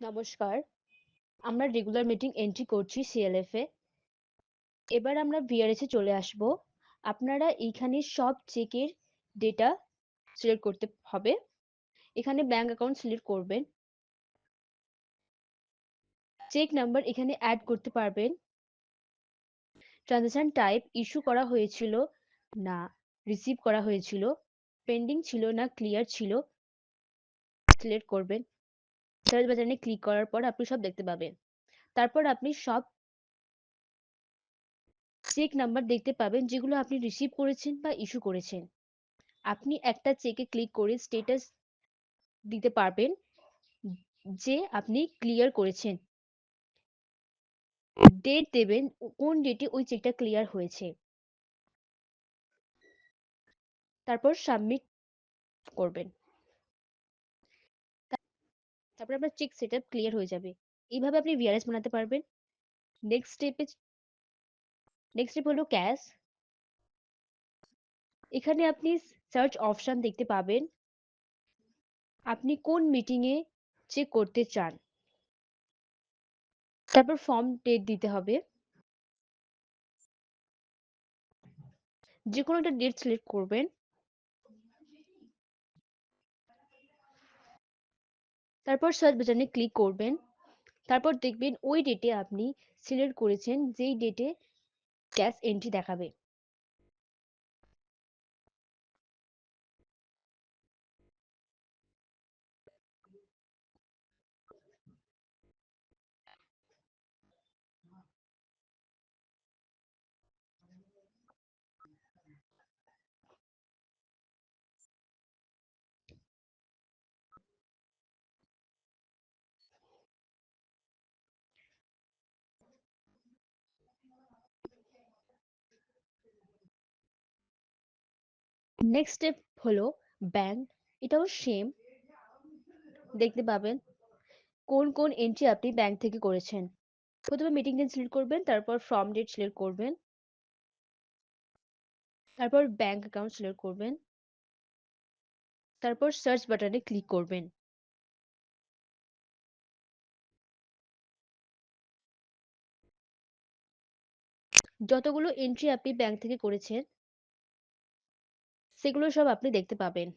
নমস্কার। আমরা regular meeting entry করছি সিএলএফ এ। এবার আমরা ভিআরএস এ চলে আসব। আপনারা এইখানে সব চেকের ডেটা সিলেক্ট করতে হবে। এখানে ব্যাংক অ্যাকাউন্ট সিলেক্ট করবেন। চেক নাম্বার এখানে অ্যাড করতে পারবেন। ট্রানজাকশন টাইপ ইস্যু করা হয়েছিল না রিসিভ করা হয়েছিল। পেন্ডিং ছিল না ক্লিয়ার ছিল সিলেক্ট করবেন। সার্চ বাটনে ক্লিক করার পর আপনি সব দেখতে পাবেন। তারপর আপনি সব চেক নাম্বার দেখতে পাবেন যেগুলো আপনি রিসিভ করেছেন বা ইস্যু করেছেন। আপনি একটা চেকে ক্লিক করে স্টেটাস দিতে পারবেন যে আপনি ক্লিয়ার করেছেন। ডেট দেবেন কোন ডেটে ওই চেকটা ক্লিয়ার হয়েছে। তারপর সাবমিট করবেন। তারপর আপনার চেক সেটআপ ক্লিয়ার হয়ে যাবে। এইভাবে আপনি ভিআরএস বানাতে পারবেন। নেক্সট স্টেপে নেক্সট স্টেপ হলো ক্যাশ এখানে আপনি সার্চ অপশন দেখতে পাবেন। আপনি কোন মিটিং এ চেক করতে চান। তারপর ফর্ম ডেট দিতে হবে। যে কোনো একটা ডেট সিলেক্ট করবেন। তারপর সার্চ বাটনে ক্লিক করবেন। তারপর দেখবেন ওই ডেটে আপনি সিলেক্ট করেছেন যেই ডেটে ক্যাশ এন্ট্রি দেখাবে। নেক্সট স্টেপ হলো ব্যাংক এটাও সেম দেখতে পাবেন কোন কোন এন্ট্রি আপনি ব্যাংক থেকে করেছেন। প্রথমে মিটিং ডেট সিলেক্ট করবেন, তারপর ফর্ম ডেট সিলেক্ট করবেন, তারপর ব্যাংক অ্যাকাউন্ট সিলেক্ট করবেন, তারপর সার্চ বাটনে ক্লিক করবেন। যতগুলো এন্ট্রি আপনি ব্যাংক থেকে করেছেন সেগুলো সব আপনি দেখতে পাবেন।